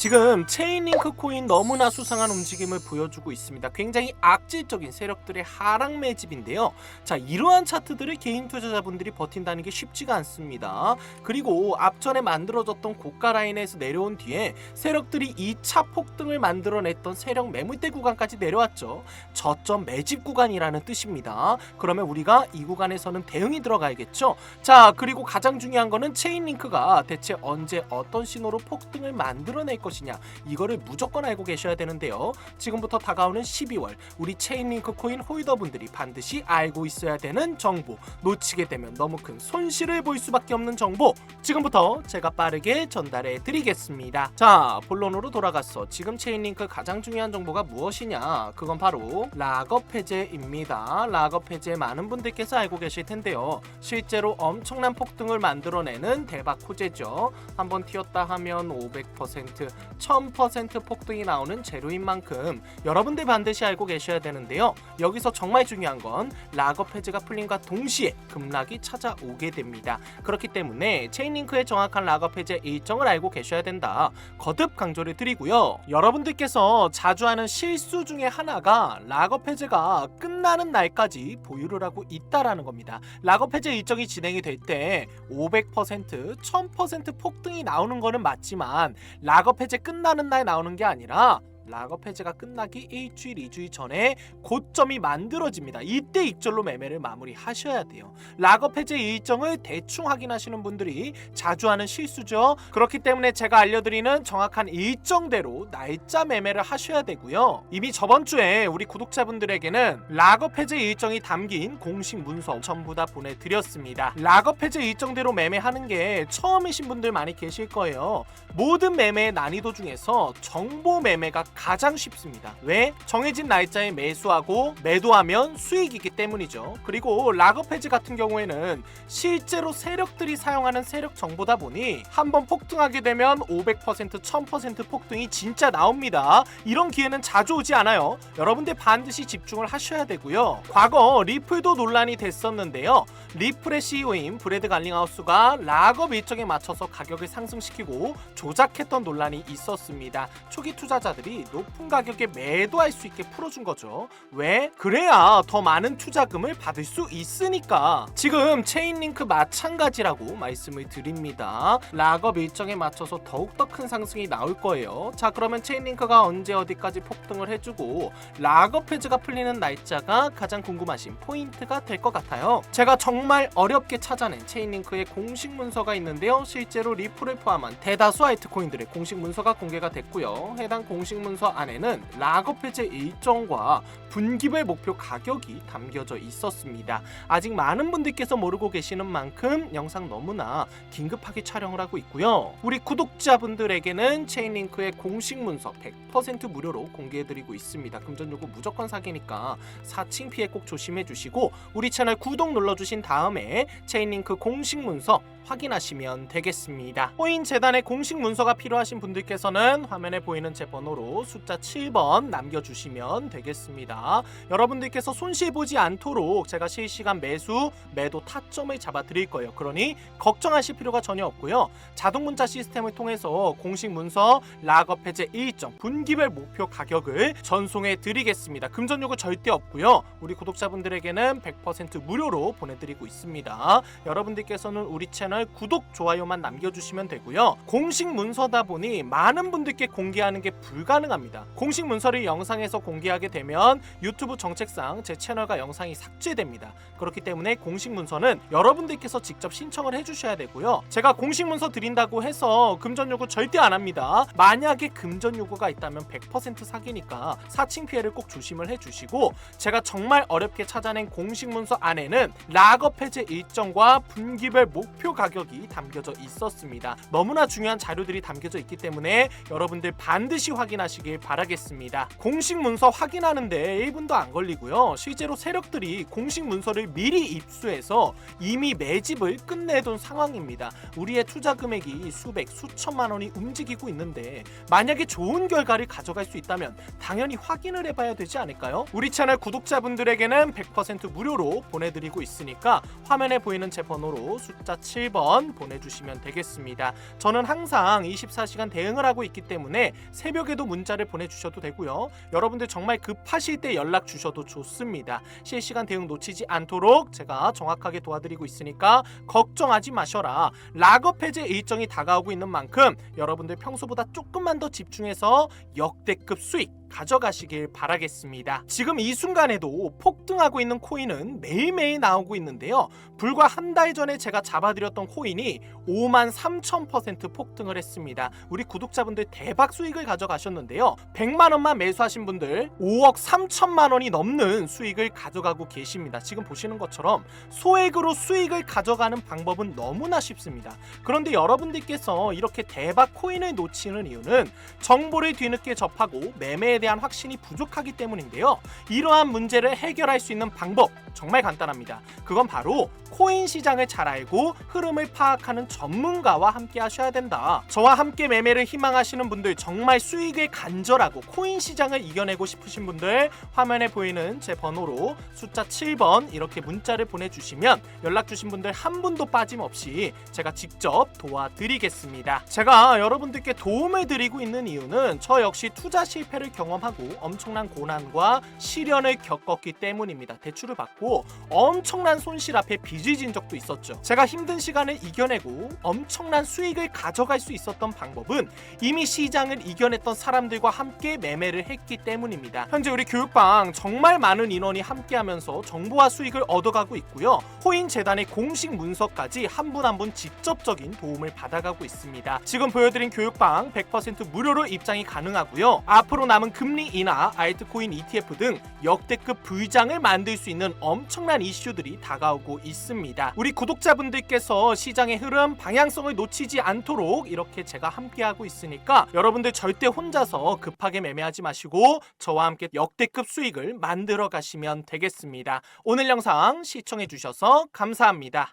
지금 체인링크 코인 너무나 수상한 움직임을 보여주고 있습니다. 굉장히 악질적인 세력들의 하락 매집인데요. 자, 이러한 차트들을 개인 투자자분들이 버틴다는 게 쉽지가 않습니다. 그리고 앞전에 만들어졌던 고가 라인에서 내려온 뒤에 세력들이 2차 폭등을 만들어냈던 세력 매물대 구간까지 내려왔죠. 저점 매집 구간이라는 뜻입니다. 그러면 우리가 이 구간에서는 대응이 들어가야겠죠. 자, 그리고 가장 중요한 거는 체인링크가 대체 언제 어떤 신호로 폭등을 만들어낼 것 이냐 이거를 무조건 알고 계셔야 되는데요. 지금부터 다가오는 12월 우리 체인링크 코인 홀더분들이 반드시 알고 있어야 되는 정보 놓치게 되면 너무 큰 손실을 볼 수밖에 없는 정보 지금부터 제가 빠르게 전달해 드리겠습니다. 자 본론으로 돌아갔어. 지금 체인링크 가장 중요한 정보가 무엇이냐? 그건 바로 락업 해제입니다. 락업 해제 많은 분들께서 알고 계실 텐데요. 실제로 엄청난 폭등을 만들어내는 대박 호재죠. 한번 튀었다 하면 500%, 1000% 폭등이 나오는 재료인 만큼 여러분들 반드시 알고 계셔야 되는데요. 여기서 정말 중요한 건 락업 해제가 풀림과 동시에 급락이 찾아오게 됩니다. 그렇기 때문에 체인링크의 정확한 락업 해제 일정을 알고 계셔야 된다. 거듭 강조를 드리고요. 여러분들께서 자주 하는 실수 중에 하나가 락업 해제가 끝나는 날까지 보유를 하고 있다라는 겁니다. 락업 해제 일정이 진행이 될 때 500%, 1000% 폭등이 나오는 거는 맞지만 락업 해제 끝나는 날 나오는 게 아니라 락업 해제가 끝나기 일주일, 이주일 전에 고점이 만들어집니다. 이때 익절로 매매를 마무리하셔야 돼요. 락업 해제 일정을 대충 확인하시는 분들이 자주 하는 실수죠. 그렇기 때문에 제가 알려드리는 정확한 일정대로 날짜 매매를 하셔야 되고요. 이미 저번 주에 우리 구독자분들에게는 락업 해제 일정이 담긴 공식 문서 전부 다 보내드렸습니다. 락업 해제 일정대로 매매하는 게 처음이신 분들 많이 계실 거예요. 모든 매매의 난이도 중에서 정보 매매가 가장 쉽습니다. 왜? 정해진 날짜에 매수하고 매도하면 수익이기 때문이죠. 그리고 락업 해지 같은 경우에는 실제로 세력들이 사용하는 세력 정보다 보니 한번 폭등하게 되면 500% 1000% 폭등이 진짜 나옵니다. 이런 기회는 자주 오지 않아요. 여러분들 반드시 집중을 하셔야 되고요. 과거 리플도 논란이 됐었는데요. 리플의 CEO인 브래드 갈링하우스가 락업 일정에 맞춰서 가격을 상승시키고 조작했던 논란이 있었습니다. 초기 투자자들이 높은 가격에 매도할 수 있게 풀어준 거죠. 왜? 그래야 더 많은 투자금을 받을 수 있으니까. 지금 체인링크 마찬가지라고 말씀을 드립니다. 락업 일정에 맞춰서 더욱더 큰 상승이 나올 거예요. 자, 그러면 체인링크가 언제 어디까지 폭등을 해주고 락업 해즈가 풀리는 날짜가 가장 궁금하신 포인트가 될 것 같아요. 제가 정말 어렵게 찾아낸 체인링크의 공식 문서가 있는데요. 실제로 리플을 포함한 대다수 알트코인들의 공식 문서가 공개가 됐고요. 해당 공식 문서 안에는 락업 해제 일정과 분기별 목표 가격이 담겨져 있었습니다. 아직 많은 분들께서 모르고 계시는 만큼 영상 너무나 긴급하게 촬영을 하고 있고요. 우리 구독자분들에게는 체인링크의 공식 문서 100% 무료로 공개해드리고 있습니다. 금전 요구 무조건 사기니까 사칭 피해 꼭 조심해 주시고 우리 채널 구독 눌러주신 다음에 체인링크 공식 문서 확인하시면 되겠습니다. 코인 재단의 공식 문서가 필요하신 분들께서는 화면에 보이는 제 번호로 숫자 7번 남겨주시면 되겠습니다. 여러분들께서 손실 보지 않도록 제가 실시간 매수, 매도 타점을 잡아 드릴 거예요. 그러니 걱정하실 필요가 전혀 없고요. 자동 문자 시스템을 통해서 공식 문서, 락업 해제 일정, 분기별 목표 가격을 전송해 드리겠습니다. 금전 요구 절대 없고요. 우리 구독자분들에게는 100% 무료로 보내드리고 있습니다. 여러분들께서는 우리 채널 구독, 좋아요만 남겨주시면 되고요. 공식 문서다 보니 많은 분들께 공개하는 게 불가능합니다. 공식 문서를 영상에서 공개하게 되면 유튜브 정책상 제 채널과 영상이 삭제됩니다. 그렇기 때문에 공식 문서는 여러분들께서 직접 신청을 해주셔야 되고요. 제가 공식 문서 드린다고 해서 금전 요구 절대 안 합니다. 만약에 금전 요구가 있다면 100% 사기니까 사칭 피해를 꼭 조심을 해주시고 제가 정말 어렵게 찾아낸 공식 문서 안에는 락업 해제 일정과 분기별 목표 가 격이 담겨져 있었습니다. 너무나 중요한 자료들이 담겨져 있기 때문에 여러분들 반드시 확인하시길 바라겠습니다. 공식 문서 확인하는데 1분도 안 걸리고요. 실제로 세력들이 공식 문서를 미리 입수해서 이미 매집을 끝내둔 상황입니다. 우리의 투자 금액이 수백, 수천만 원이 움직이고 있는데 만약에 좋은 결과를 가져갈 수 있다면 당연히 확인을 해봐야 되지 않을까요? 우리 채널 구독자분들에게는 100% 무료로 보내드리고 있으니까 화면에 보이는 제 번호로 숫자 7번 7번 보내주시면 되겠습니다. 저는 항상 24시간 대응을 하고 있기 때문에 새벽에도 문자를 보내주셔도 되고요. 여러분들 정말 급하실 때 연락 주셔도 좋습니다. 실시간 대응 놓치지 않도록 제가 정확하게 도와드리고 있으니까 걱정하지 마셔라. 락업 해제 일정이 다가오고 있는 만큼 여러분들 평소보다 조금만 더 집중해서 역대급 수익 가져가시길 바라겠습니다. 지금 이 순간에도 폭등하고 있는 코인은 매일매일 나오고 있는데요. 불과 한 달 전에 제가 잡아드렸던 코인이 5만 3천 퍼센트 폭등을 했습니다. 우리 구독자분들 대박 수익을 가져가셨는데요. 100만 원만 매수하신 분들 5억 3천만 원이 넘는 수익을 가져가고 계십니다. 지금 보시는 것처럼 소액으로 수익을 가져가는 방법은 너무나 쉽습니다. 그런데 여러분들께서 이렇게 대박 코인을 놓치는 이유는 정보를 뒤늦게 접하고 매매에 대한 확신이 부족하기 때문인데요. 이러한 문제를 해결할 수 있는 방법 정말 간단합니다. 그건 바로 코인 시장을 잘 알고 흐름을 파악하는 전문가와 함께 하셔야 된다. 저와 함께 매매를 희망하시는 분들 정말 수익을 간절하고 코인 시장을 이겨내고 싶으신 분들 화면에 보이는 제 번호로 숫자 7번 이렇게 문자를 보내주시면 연락 주신 분들 한 분도 빠짐없이 제가 직접 도와드리겠습니다. 제가 여러분들께 도움을 드리고 있는 이유는 저 역시 투자 실패를 경험 하고 엄청난 고난과 시련을 겪었기 때문입니다. 대출을 받고 엄청난 손실 앞에 빚을 진 적도 있었죠. 제가 힘든 시간을 이겨내고 엄청난 수익을 가져갈 수 있었던 방법은 이미 시장을 이겨냈던 사람들과 함께 매매를 했기 때문입니다. 현재 우리 교육방 정말 많은 인원이 함께하면서 정보와 수익을 얻어가고 있고요. 코인 재단의 공식 문서까지 한 분 한분 직접적인 도움을 받아가고 있습니다. 지금 보여드린 교육방 100% 무료로 입장이 가능하고요. 앞으로 남은 금리 인하, 알트코인 ETF 등 역대급 불장을 만들 수 있는 엄청난 이슈들이 다가오고 있습니다. 우리 구독자분들께서 시장의 흐름, 방향성을 놓치지 않도록 이렇게 제가 함께하고 있으니까 여러분들 절대 혼자서 급하게 매매하지 마시고 저와 함께 역대급 수익을 만들어 가시면 되겠습니다. 오늘 영상 시청해 주셔서 감사합니다.